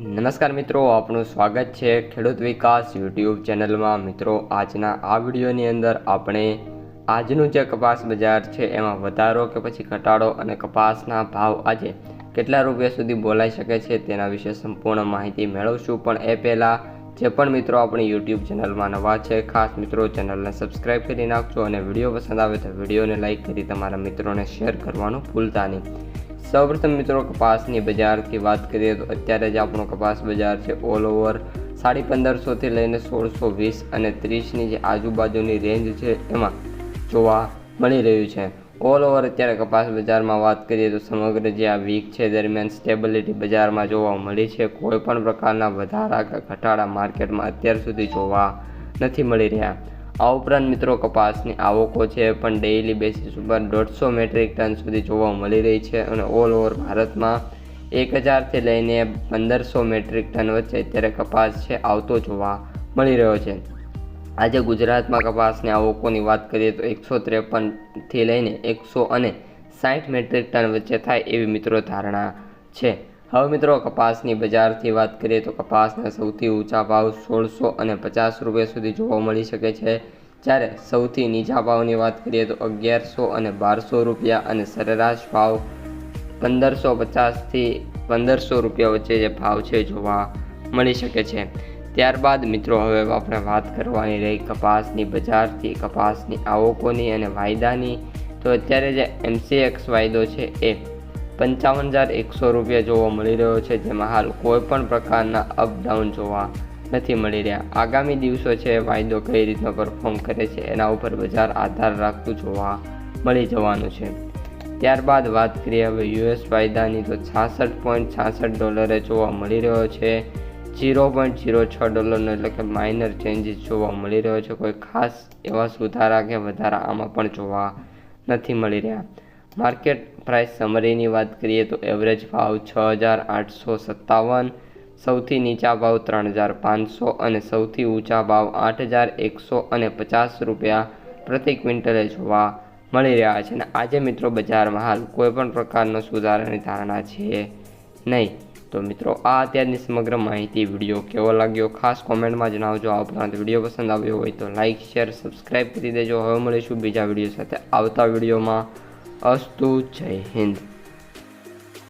નમસ્કાર મિત્રો, આપનું સ્વાગત છે ખેડૂત વિકાસ યુટ્યુબ ચેનલમાં. મિત્રો, આજના આ વિડીયોની અંદર આપણે આજનું જે કપાસ બજાર છે, એમાં વધારો કે પછી ઘટાડો અને કપાસના ભાવ આજે કેટલા રૂપિયા સુધી બોલાઈ શકે છે, તેના વિશે સંપૂર્ણ માહિતી મેળવશું. પણ એ પહેલાં, જે પણ મિત્રો આપણી યુટ્યુબ ચેનલમાં નવા છે, ખાસ મિત્રો ચેનલને સબસ્ક્રાઈબ કરી નાખજો અને વીડિયો પસંદ આવે તો વિડીયોને લાઇક કરી તમારા મિત્રોને શેર કરવાનું ભૂલતા નહીં. સૌપ્રથમ મિત્રો કપાસની બજારથી વાત કરીએ તો અત્યારે જ આપણો કપાસ બજાર છે ઓલ ઓવર સાડી પંદરસોથી લઈને સોળસો વીસ અને ત્રીસની જે આજુબાજુની રેન્જ છે એમાં જોવા મળી રહ્યું છે. ઓલ ઓવર અત્યારે કપાસ બજારમાં વાત કરીએ તો સમગ્ર જે આ વીક છે દરમિયાન સ્ટેબિલિટી બજારમાં જોવા મળી છે. કોઈ પણ પ્રકારના વધારા કે ઘટાડા માર્કેટમાં અત્યાર સુધી જોવા નથી મળી રહ્યા. આ ઉપરાંત મિત્રો કપાસની આવકો છે પણ ડેઇલી બેસિસ ઉપર દોઢસો મેટ્રિક ટન સુધી જોવા મળી રહી છે અને ઓલ ઓવર ભારતમાં એક હજારથી લઈને પંદરસો મેટ્રિક ટન વચ્ચે અત્યારે કપાસ છે, આવતો જોવા મળી રહ્યો છે. આજે ગુજરાતમાં કપાસની આવકોની વાત કરીએ તો એકસો ત્રેપનથી લઈને એકસો અને સાઠ મેટ્રિક ટન વચ્ચે થાય એવી મિત્રો ધારણા છે. હવે મિત્રો, કપાસની બજારથી વાત કરીએ તો કપાસના સૌથી ઊંચા ભાવ સોળસો અને પચાસ રૂપિયા સુધી જોવા મળી શકે છે. જ્યારે સૌથી નીચા ભાવની વાત કરીએ તો અગિયારસો અને બારસો રૂપિયા અને સરેરાશ ભાવ પંદરસો પચાસથી પંદરસો રૂપિયા વચ્ચે જે ભાવ છે જોવા મળી શકે છે. ત્યારબાદ મિત્રો, હવે આપણે વાત કરવાની રહી કપાસની બજારથી, કપાસની આવકોની અને વાયદાની. તો અત્યારે જે એમસીએક્સ વાયદો છે એ પંચાવન હજાર એકસો રૂપિયા જોવા મળી રહ્યો છે, જેમાં હાલ કોઈ પણ પ્રકારના અપડાઉન જોવા નથી મળી રહ્યા. આગામી દિવસો છે, વાયદો કઈ રીતનો પરફોર્મ કરે છે, એના ઉપર બજાર આધાર રાખતું જોવા મળી જવાનું છે. ત્યારબાદ વાત કરીએ હવે યુએસ વાયદાની, તો છાસઠ પોઈન્ટ છાસઠ ડોલરે જોવા મળી રહ્યો છે. જીરો પોઈન્ટ જીરો છ ડોલરનો એટલે કે માઇનર ચેન્જીસ જોવા મળી રહ્યો છે. કોઈ ખાસ એવા સુધારા કે વધારા આમાં પણ જોવા નથી મળી રહ્યા. માર્કેટ પ્રાઇસ સમરીની વાત કરીએ તો એવરેજ ભાવ છ હજાર આઠસો સત્તાવન, સૌથી નીચા ભાવ ત્રણ હજાર પાંચસો અને સૌથી ઊંચા ભાવ આઠ હજાર એકસો અને પચાસ રૂપિયા પ્રતિ ક્વિન્ટલે જોવા મળી રહ્યા છે. અને આજે મિત્રો બજારમાં હાલ કોઈપણ પ્રકારનો સુધારાની ધારણા છે નહીં. તો મિત્રો, આ અત્યારની સમગ્ર માહિતી વીડિયો કેવો લાગ્યો? ખાસ કોમેન્ટમાં જણાવજો. આ ઉપરાંત વીડિયો પસંદ આવ્યો હોય તો લાઇક શેર સબસ્ક્રાઈબ કરી દેજો. હવે મળીશું બીજા વીડિયો સાથે આવતા વિડીયોમાં. અસ્તુ જય હિન્દ.